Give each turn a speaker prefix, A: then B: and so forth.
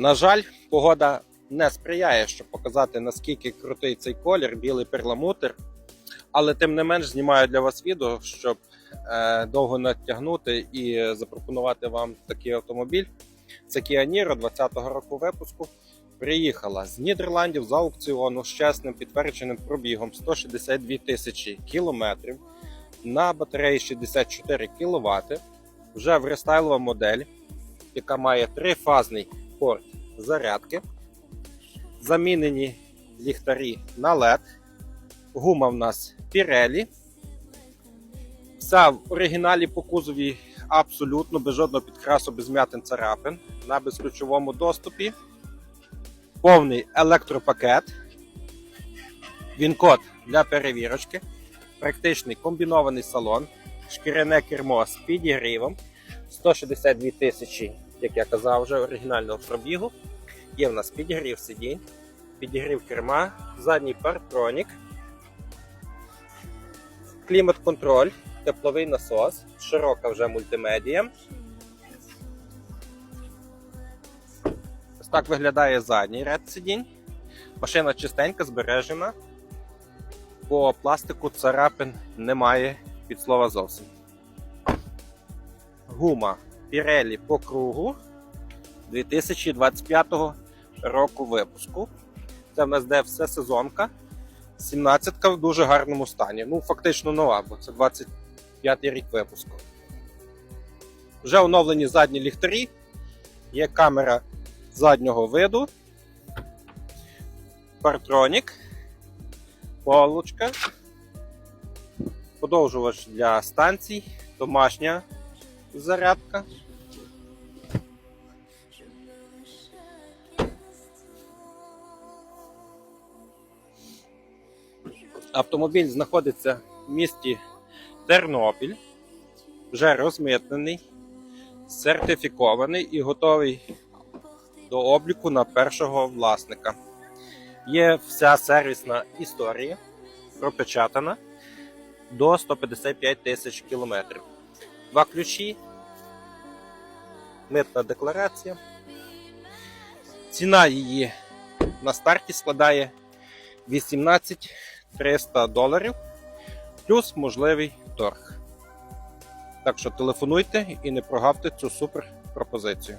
A: На жаль, погода не сприяє, щоб показати наскільки крутий цей колір, білий перламутр. Але тим не менш знімаю для вас відео, щоб е, довго не тягнути і запропонувати вам такий автомобіль. Це Kia Niro 20-го року випуску. Приїхала з Нідерландів з аукціону з чесним підтвердженим пробігом 162 тисячі кілометрів на батареї 64 кВт. Вже в рестайлова модель, яка має трифазний порт зарядки, замінені ліхтарі на LED, гума в нас Pirelli. Вся в оригіналі по кузові абсолютно без жодного підкрасу, без м'ятин царапин на безключовому доступі. Повний електропакет. Він-код для перевірочки. Практичний комбінований салон. Шкіряне кермо з підігрівом. 162 тисячі, як я казав, вже оригінального пробігу. Є в нас підігрів сидінь, підігрів керма, задній партронік, клімат-контроль, тепловий насос, широка вже мультимедія. Ось так виглядає задній ряд сидінь. Машина чистенька, збережена. По пластику царапин немає від слова зовсім. Гума Pirelli по кругу 2025 року випуску. Це в нас де все сезонка. 17-ка в дуже гарному стані. Ну, фактично нова, бо це 25-й рік випуску. Вже оновлені задні ліхтарі. Є камера заднього виду. Партронік. Полочка. Подовжувач для станцій. Домашня зарядка. Автомобіль знаходиться в місті Тернопіль, вже розмитнений, сертифікований і готовий до обліку на першого власника. Є вся сервісна історія пропечатана до 155 тисяч кілометрів. Два ключі, митна декларація. Ціна її на старті складає 18 300 доларів плюс можливий торг. Так що телефонуйте і не прогавте цю супер пропозицію.